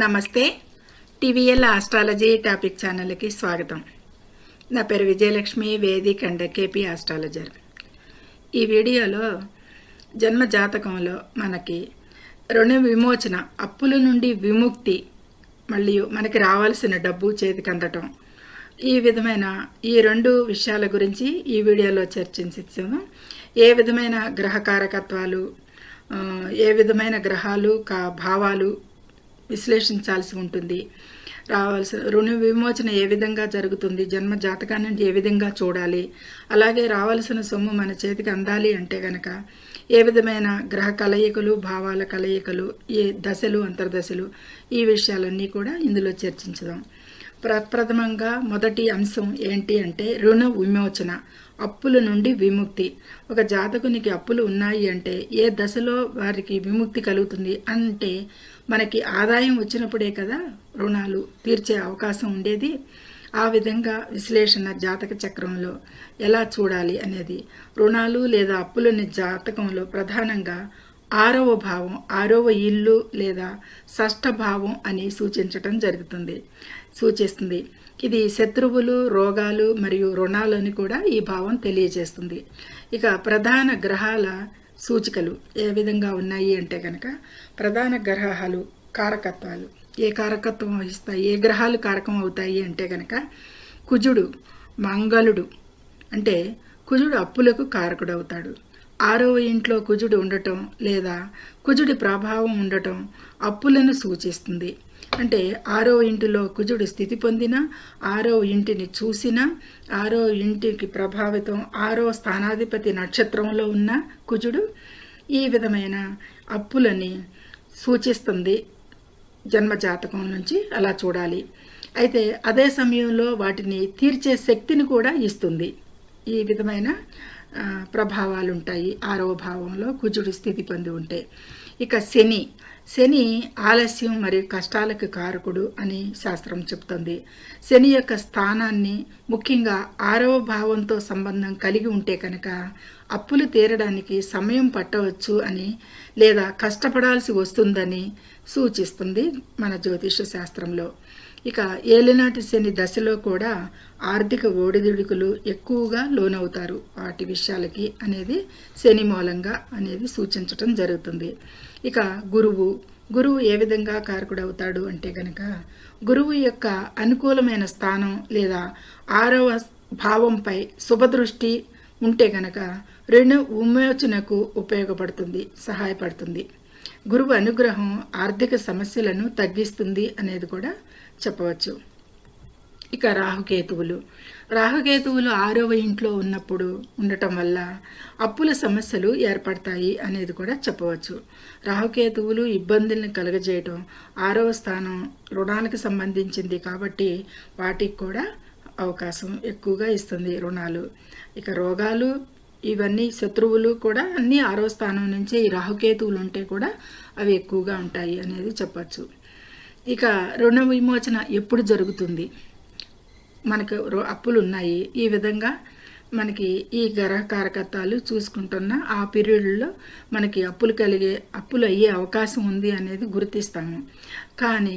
నమస్తే TVL astrology topic ఛానల్కి స్వాగతం. నా పేరు Vijayalakshmi Vedic and KP astrologer. ఈ వీడియోలో జన్మ జాతకంలో మనకి రుణ విమోచన అప్పుల నుండి విముక్తి మళ్ళీ మనకి రావాల్సిన డబ్బు చేతికి అందటం. ఈ విధమైన ఈ రెండు విషయాల గురించి ఈ వీడియోలో చర్చించాము ఏ విధమైన గ్రహ కారకత్వాలు ఏ విధమైన గ్రహాలు కా భావాలు విశ్లేషించాల్సి ఉంటుంది? రావాల్సిన రుణ విమోచన ఏ విధంగా జరుగుతుంది? జన్మ జాతకాన్ని ఏ విధంగా చూడాలి? అలాగే రావాల్సిన సొమ్ము మన చేతికి అందాలి అంటే గనక ఏ విధమైన గ్రహ కలయికలు భావాల కలయికలు ఏ దశలు అంతర్దశలు ఈ విషయాలన్నీ కూడా ఇందులో చర్చించుదాం. ప్రప్రథమంగా మొదటి అంశం ఏంటి అంటే రుణ విమోచన. అప్పుల నుండి విముక్తి. ఒక జాతకునికి అప్పులు ఉన్నాయి అంటే ఏ దశలో వారికి విముక్తి కలుగుతుంది అంటే మనకి ఆదాయం వచ్చినప్పుడే కదా రుణాలు తీర్చే అవకాశం ఉండేది. ఆ విధంగా విశ్లేషణ జాతక చక్రంలో ఎలా చూడాలి అనేది. రుణాలు లేదా అప్పులని జాతకంలో ప్రధానంగా ఆరవ భావం ఆరవ ఇల్లు లేదా షష్ఠ భావం అని సూచించటం జరుగుతుంది. సూచిస్తుంది. ఇది శత్రువులు రోగాలు మరియు రుణాలని కూడా ఈ భావం తెలియజేస్తుంది. ఇక ప్రధాన గ్రహాల సూచికలు ఏ విధంగా ఉన్నాయి అంటే కనుక ప్రధాన గ్రహాలు కారకత్వాలు. ఏ కారకత్వం వహిస్తాయి? ఏ గ్రహాలు కారకం అవుతాయి అంటే కనుక కుజుడు మంగళుడు. అంటే కుజుడు అప్పులకు కారకుడు అవుతాడు ఆరవ ఇంట్లో కుజుడు ఉండటం లేదా కుజుడి ప్రభావం ఉండటం అప్పులను సూచిస్తుంది. అంటే ఆరో ఇంటిలో కుజుడు స్థితి పొందిన ఆరో ఇంటిని చూసిన ఆరో ఇంటికి ప్రభావితం ఆరో స్థానాధిపతి నక్షత్రంలో ఉన్న కుజుడు ఈ విధమైన అప్పులని సూచిస్తుంది జన్మజాతకం నుంచి అలా చూడాలి. అయితే అదే సమయంలో వాటిని తీర్చే శక్తిని కూడా ఇస్తుంది. ఈ విధమైన ప్రభావాలుంటాయి ప్రభావాలు ఉంటాయి భావంలో కుజుడు స్థితి పొంది ఉంటే. ఇక శని. శని ఆలస్యం మరియు కష్టాలకు కారకుడు అని శాస్త్రం చెప్తుంది. శని యొక్క స్థానాన్ని ముఖ్యంగా ఆరవ భావంతో సంబంధం కలిగి ఉంటే కనుక అప్పులు తీరడానికి సమయం పట్టవచ్చు అని లేదా కష్టపడాల్సి వస్తుందని సూచిస్తుంది మన జ్యోతిష శాస్త్రంలో. ఇక ఏలినాటి శని దశలో కూడా ఆర్థిక ఓడిదుడుకులు ఎక్కువగా లోనవుతారు. వాటి విషయాలకి అనేది శని మూలంగా అనేది సూచించటం జరుగుతుంది. ఇక గురువు గురువు ఏ విధంగా కారకుడవుతాడు అంటే గనక గురువు యొక్క అనుకూలమైన స్థానం లేదా ఆరవ భావంపై శుభదృష్టి ఉంటే గనక రుణ విమోచనకు ఉపయోగపడుతుంది సహాయపడుతుంది. గురువు అనుగ్రహం ఆర్థిక సమస్యలను తగ్గిస్తుంది అనేది కూడా చెప్పవచ్చు. ఇక రాహుకేతువులు. రాహుకేతువులు ఆరవ ఇంట్లో ఉన్నప్పుడు ఉండటం వల్ల అప్పుల సమస్యలు ఏర్పడతాయి అనేది కూడా చెప్పవచ్చు. రాహుకేతువులు ఇబ్బందుల్ని కలగజేయటం ఆరవ స్థానం రుణాలకు సంబంధించింది కాబట్టి వాటికి కూడా అవకాశం ఎక్కువగా ఇస్తుంది రుణాలు. ఇక రోగాలు ఇవన్నీ శత్రువులు కూడా అన్ని ఆరో స్థానం నుంచి ఈ రాహుకేతువులు ఉంటే కూడా అవి ఎక్కువగా ఉంటాయి అనేది చెప్పచ్చు. ఇక రుణ విమోచన ఎప్పుడు జరుగుతుంది? మనకు అప్పులు ఉన్నాయి ఈ విధంగా మనకి ఈ గ్రహ కారకత్వాలు చూసుకుంటున్న ఆ పీరియడ్లో మనకి అప్పులు కలిగే అప్పులు అయ్యే అవకాశం ఉంది అనేది గుర్తిస్తాము. కానీ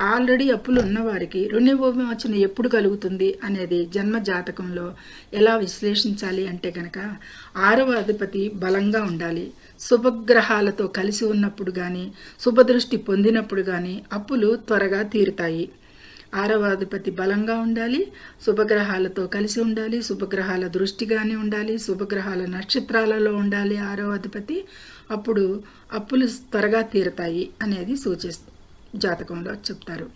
ఆల్రెడీ అప్పులు ఉన్నవారికి రుణ విమోచన ఎప్పుడు కలుగుతుంది అనేది జన్మ జాతకంలో ఎలా విశ్లేషించాలి అంటే కనుక ఆరవ అధిపతి బలంగా ఉండాలి. శుభగ్రహాలతో కలిసి ఉన్నప్పుడు కానీ శుభదృష్టి పొందినప్పుడు కానీ అప్పులు త్వరగా తీరుతాయి. ఆరవ అధిపతి బలంగా ఉండాలి శుభగ్రహాలతో కలిసి ఉండాలి శుభగ్రహాల దృష్టిగానే ఉండాలి శుభగ్రహాల నక్షత్రాలలో ఉండాలి ఆరవ అధిపతి. అప్పుడు అప్పులు త్వరగా తీరుతాయి అనేది సూచిస్తుంది. జాతకంలో చెప్తారు.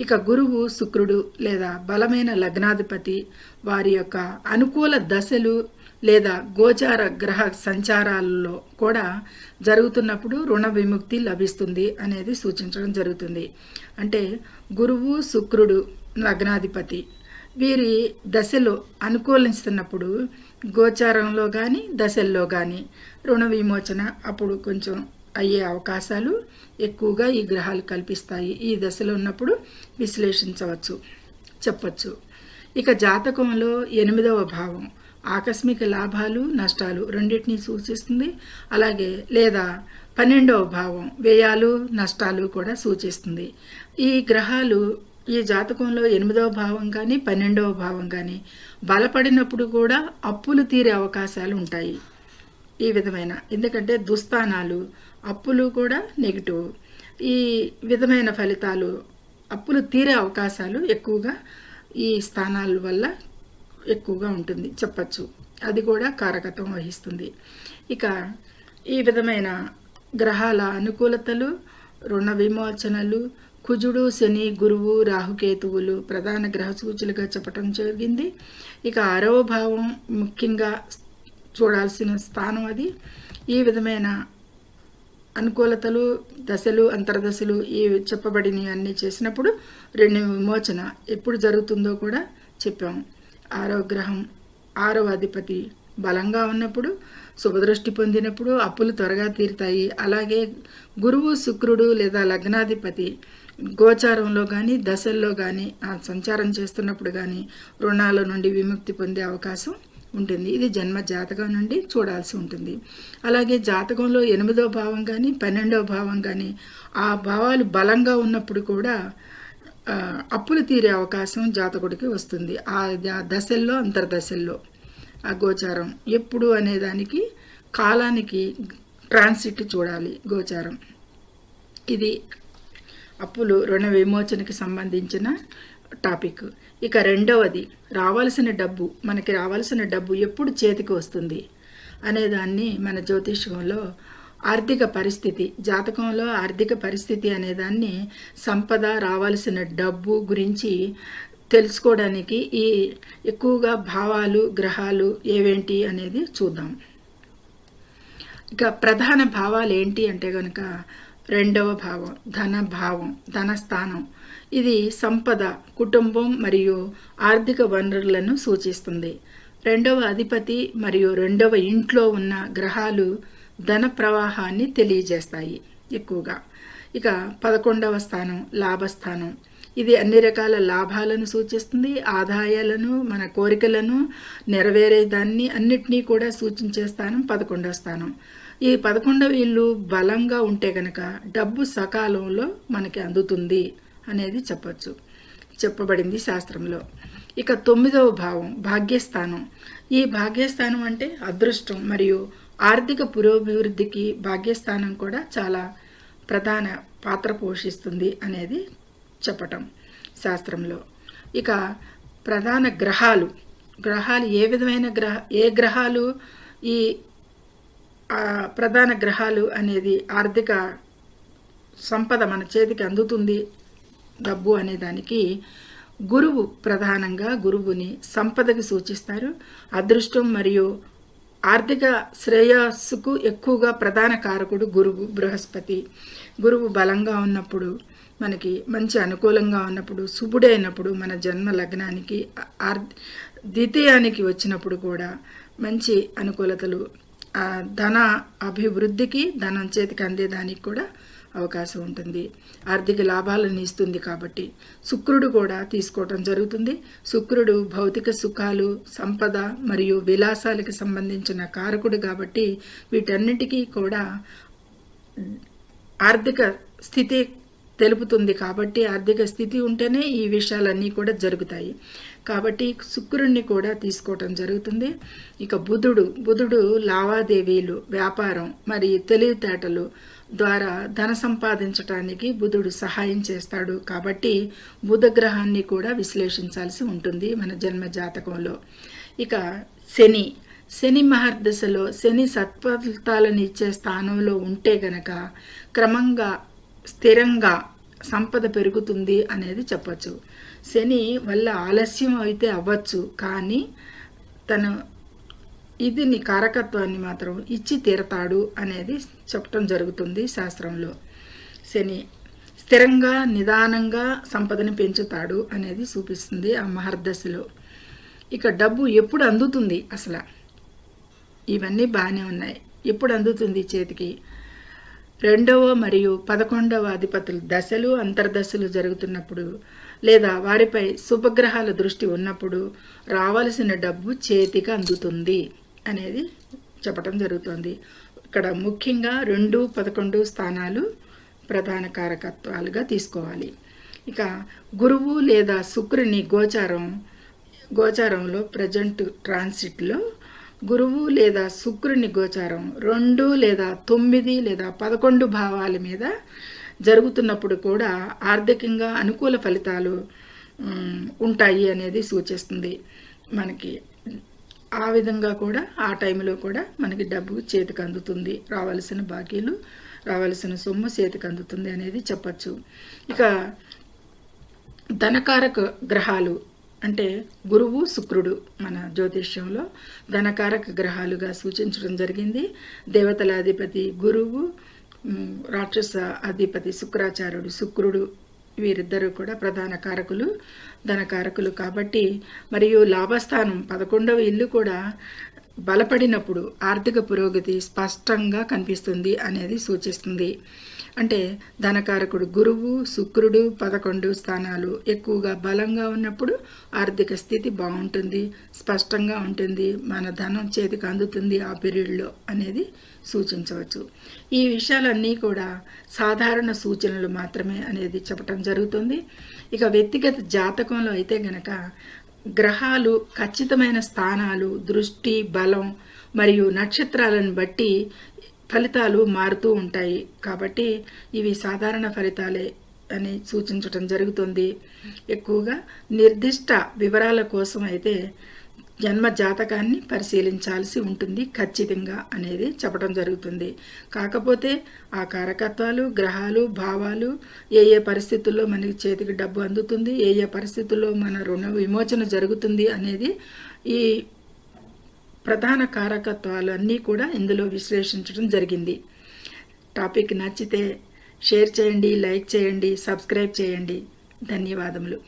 ఇక గురువు శుక్రుడు లేదా బలమైన లగ్నాధిపతి వారి యొక్క అనుకూల దశలు లేదా గోచార గ్రహ సంచారాలలో కూడా జరుగుతున్నప్పుడు రుణ విముక్తి లభిస్తుంది అనేది సూచించడం జరుగుతుంది. అంటే గురువు శుక్రుడు లగ్నాధిపతి వీరి దశలో అనుకూలిస్తున్నప్పుడు గోచారంలో కానీ దశల్లో కానీ రుణ విమోచన అప్పుడు కొంచెం అయ్యే అవకాశాలు ఎక్కువగా ఈ గ్రహాలు కల్పిస్తాయి. ఈ దశలో ఉన్నప్పుడు విశ్లేషించవచ్చు చెప్పచ్చు. ఇక జాతకంలో ఎనిమిదవ భావం ఆకస్మిక లాభాలు నష్టాలు రెండింటిని సూచిస్తుంది. అలాగే లేదా పన్నెండవ భావం వ్యయాలు నష్టాలు కూడా సూచిస్తుంది. ఈ గ్రహాలు ఈ జాతకంలో ఎనిమిదవ భావం కానీ పన్నెండవ భావం కానీ బలపడినప్పుడు కూడా అప్పులు తీరే అవకాశాలు ఉంటాయి. ఈ విధమైన ఎందుకంటే దుస్థానాలు అప్పులు కూడా నెగిటివ్. ఈ విధమైన ఫలితాలు అప్పులు తీరే అవకాశాలు ఎక్కువగా ఈ స్థానాల వల్ల ఎక్కువగా ఉంటుంది. చెప్పచ్చు. అది కూడా కారకత్వం వహిస్తుంది. ఇక ఈ విధమైన గ్రహాల అనుకూలతలు రుణ విమోచనలు కుజుడు శని గురువు రాహుకేతువులు ప్రధాన గ్రహ సూచులుగా చెప్పటం జరిగింది. ఇక ఆరవ భావం ముఖ్యంగా చూడాల్సిన స్థానం అది. ఈ విధమైన అనుకూలతలు దశలు అంతర్దశలు ఈ చెప్పబడినవి అన్నీ చేసినప్పుడు రెండు విమోచన ఎప్పుడు జరుగుతుందో కూడా చెప్పాం. ఆరో గ్రహం ఆరవ అధిపతి బలంగా ఉన్నప్పుడు శుభదృష్టి పొందినప్పుడు అప్పులు త్వరగా తీరుతాయి. అలాగే గురువు శుక్రుడు లేదా లగ్నాధిపతి గోచారంలో కానీ దశల్లో కానీ సంచారం చేస్తున్నప్పుడు కానీ రుణాల నుండి విముక్తి పొందే అవకాశం ఉంటుంది. ఇది జన్మ జాతకం నుండి చూడాల్సి ఉంటుంది. అలాగే జాతకంలో ఎనిమిదో భావం కానీ పన్నెండో భావం కానీ ఆ భావాలు బలంగా ఉన్నప్పుడు కూడా అప్పులు తీరే అవకాశం జాతకుడికి వస్తుంది. ఆ దశల్లో అంతర్దశల్లో. ఆ గోచారం ఎప్పుడు అనేదానికి కాలానికి ట్రాన్సిట్ చూడాలి గోచారం. ఇది అప్పులు రుణ విమోచనకి సంబంధించిన టాపిక్. ఇక రెండవది రావాల్సిన డబ్బు మనకి రావాల్సిన డబ్బు ఎప్పుడు చేతికి వస్తుంది? అనేదాన్ని మన జ్యోతిష్యంలో ఆర్థిక పరిస్థితి జాతకంలో ఆర్థిక పరిస్థితి అనేదాన్ని సంపద రావాల్సిన డబ్బు గురించి తెలుసుకోవడానికి ఈ ఎక్కువగా భావాలు గ్రహాలు ఏవేంటి అనేది చూద్దాం. ఇక ప్రధాన భావాలు ఏంటి అంటే కనుక రెండవ భావం ధన భావం ధనస్థానం ఇది సంపద కుటుంబం మరియు ఆర్థిక వనరులను సూచిస్తుంది. రెండవ అధిపతి మరియు రెండవ ఇంట్లో ఉన్న గ్రహాలు ధన ప్రవాహాన్ని తెలియజేస్తాయి ఎక్కువగా. ఇక పదకొండవ స్థానం లాభస్థానం. ఇది అన్ని రకాల లాభాలను సూచిస్తుంది ఆదాయాలను మన కోరికలను నెరవేరే దాన్ని అన్నిటినీ కూడా సూచించే స్థానం పదకొండవ స్థానం. ఈ పదకొండవ ఇల్లు బలంగా ఉంటే కనుక డబ్బు సకాలంలో మనకి అందుతుంది. అనేది చెప్పచ్చు. చెప్పబడింది శాస్త్రంలో. ఇక తొమ్మిదవ భావం భాగ్యస్థానం. ఈ భాగ్యస్థానం అంటే అదృష్టం మరియు ఆర్థిక పురోభివృద్ధికి భాగ్యస్థానం కూడా చాలా ప్రధాన పాత్ర పోషిస్తుంది అనేది చెప్పటం శాస్త్రంలో. ఇక ప్రధాన గ్రహాలు. గ్రహాలు ఏ విధమైన గ్రహ ఏ గ్రహాలు? ఈ ప్రధాన గ్రహాలు అనేది ఆర్థిక సంపద మన చేతికి అందుతుంది డబ్బు అనేదానికి గురువు ప్రధానంగా గురువుని సంపదకి సూచిస్తారు. అదృష్టం మరియు ఆర్థిక శ్రేయస్సుకు ఎక్కువగా ప్రధాన కారకుడు గురువు బృహస్పతి. గురువు బలంగా ఉన్నప్పుడు మనకి మంచి అనుకూలంగా ఉన్నప్పుడు శుభుడైనప్పుడు మన జన్మ లగ్నానికి ఆర్ ద్వితీయానికి వచ్చినప్పుడు కూడా మంచి అనుకూలతలు ధన అభివృద్ధికి ధనం చేతికి అందేదానికి కూడా అవకాశం ఉంటుంది. ఆర్థిక లాభాలను ఇస్తుంది కాబట్టి శుక్రుడు కూడా తీసుకోవటం జరుగుతుంది. శుక్రుడు భౌతిక సుఖాలు సంపద మరియు విలాసాలకు సంబంధించిన కారకుడు కాబట్టి వీటన్నిటికీ కూడా ఆర్థిక స్థితి తెలుపుతుంది కాబట్టి ఆర్థిక స్థితి ఉంటేనే ఈ విషయాలన్నీ కూడా జరుగుతాయి. కాబట్టి శుక్రుణ్ణి కూడా తీసుకోవటం జరుగుతుంది. ఇక బుధుడు బుధుడు లావాదేవీలు వ్యాపారం మరియు తెలివితేటలు ద్వారా ధన సంపాదించటానికి బుధుడు సహాయం చేస్తాడు. కాబట్టి బుధ గ్రహాన్ని కూడా విశ్లేషించాల్సి ఉంటుంది మన జన్మ జాతకంలో. ఇక శని. శని మహర్దశలో శని సత్ఫలితాలను ఇచ్చే స్థానంలో ఉంటే గనక క్రమంగా స్థిరంగా సంపద పెరుగుతుంది అనేది చెప్పచ్చు. శని వల్ల ఆలస్యం అయితే అవ్వచ్చు. కానీ తను ఇది నీ కారకత్వాన్ని మాత్రం ఇచ్చి తీరతాడు అనేది చెప్పటం జరుగుతుంది శాస్త్రంలో. శని స్థిరంగా నిదానంగా సంపదని పెంచుతాడు అనేది చూపిస్తుంది ఆ మహర్దశలో. ఇక డబ్బు ఎప్పుడు అందుతుంది అసలు? ఇవన్నీ బాగానే ఉన్నాయి. ఎప్పుడు అందుతుంది చేతికి? రెండవ మరియు పదకొండవ అధిపతులు దశలు అంతర్దశలు జరుగుతున్నప్పుడు లేదా వారిపై శుభగ్రహాల దృష్టి ఉన్నప్పుడు రావలసిన డబ్బు చేతికి అందుతుంది. అనేది చెప్పటం జరుగుతుంది. ఇక్కడ ముఖ్యంగా రెండు పదకొండు స్థానాలు ప్రధాన కారకత్వాలుగా తీసుకోవాలి. ఇక గురువు లేదా శుక్రుని గోచారం గోచారంలో ప్రజెంట్ ట్రాన్సిట్లో గురువు లేదా శుక్రుని గోచారం రెండు లేదా తొమ్మిది లేదా పదకొండు భావాల మీద జరుగుతున్నప్పుడు కూడా ఆర్థికంగా అనుకూల ఫలితాలు ఉంటాయి అనేది సూచిస్తుంది. మనకి ఆ విధంగా కూడా ఆ టైంలో కూడా మనకి డబ్బు చేతికి అందుతుంది. రావాల్సిన బాకీలు రావాల్సిన సొమ్ము చేతికి అందుతుంది అనేది చెప్పచ్చు. ఇక ధనకారక గ్రహాలు అంటే గురువు శుక్రుడు మన జ్యోతిష్యంలో ధనకారక గ్రహాలుగా సూచించడం జరిగింది. దేవతల అధిపతి గురువు రాక్షస అధిపతి శుక్రాచార్యుడు శుక్రుడు వీరిద్దరూ కూడా ప్రధాన కారకులు ధనకారకులు కాబట్టి మరియు లాభస్థానం పదకొండవ ఇల్లు కూడా బలపడినప్పుడు ఆర్థిక పురోగతి స్పష్టంగా కనిపిస్తుంది అనేది సూచిస్తుంది. అంటే ధనకారకుడు గురువు శుక్రుడు పదకొండు స్థానాలు ఎక్కువగా బలంగా ఉన్నప్పుడు ఆర్థిక స్థితి బాగుంటుంది స్పష్టంగా ఉంటుంది మన ధనం చేతికి అందుతుంది ఆ పీరియడ్లో అనేది సూచించవచ్చు. ఈ విషయాలన్నీ కూడా సాధారణ సూచనలు మాత్రమే అనేది చెప్పటం జరుగుతుంది. ఇక వ్యక్తిగత జాతకంలో అయితే గనక గ్రహాలు ఖచ్చితమైన స్థానాలు దృష్టి బలం మరియు నక్షత్రాలను బట్టి ఫలితాలు మారుతూ ఉంటాయి. కాబట్టి ఇవి సాధారణ ఫలితాలే అని సూచించటం జరుగుతుంది. ఎక్కువగా నిర్దిష్ట వివరాల కోసం అయితే జన్మ జాతకాన్ని పరిశీలించాల్సి ఉంటుంది ఖచ్చితంగా అనేది చెప్పడం జరుగుతుంది. కాకపోతే ఆ కారకత్వాలు గ్రహాలు భావాలు ఏ ఏ పరిస్థితుల్లో మనకి చేతికి డబ్బు అందుతుంది ఏ ఏ పరిస్థితుల్లో మన రుణ విమోచన జరుగుతుంది అనేది ఈ ప్రధాన కారకత్వాలు అన్నీ కూడా ఇందులో విశ్లేషించడం జరిగింది. టాపిక్ నచ్చితే షేర్ చేయండి లైక్ చేయండి సబ్స్క్రైబ్ చేయండి. ధన్యవాదములు.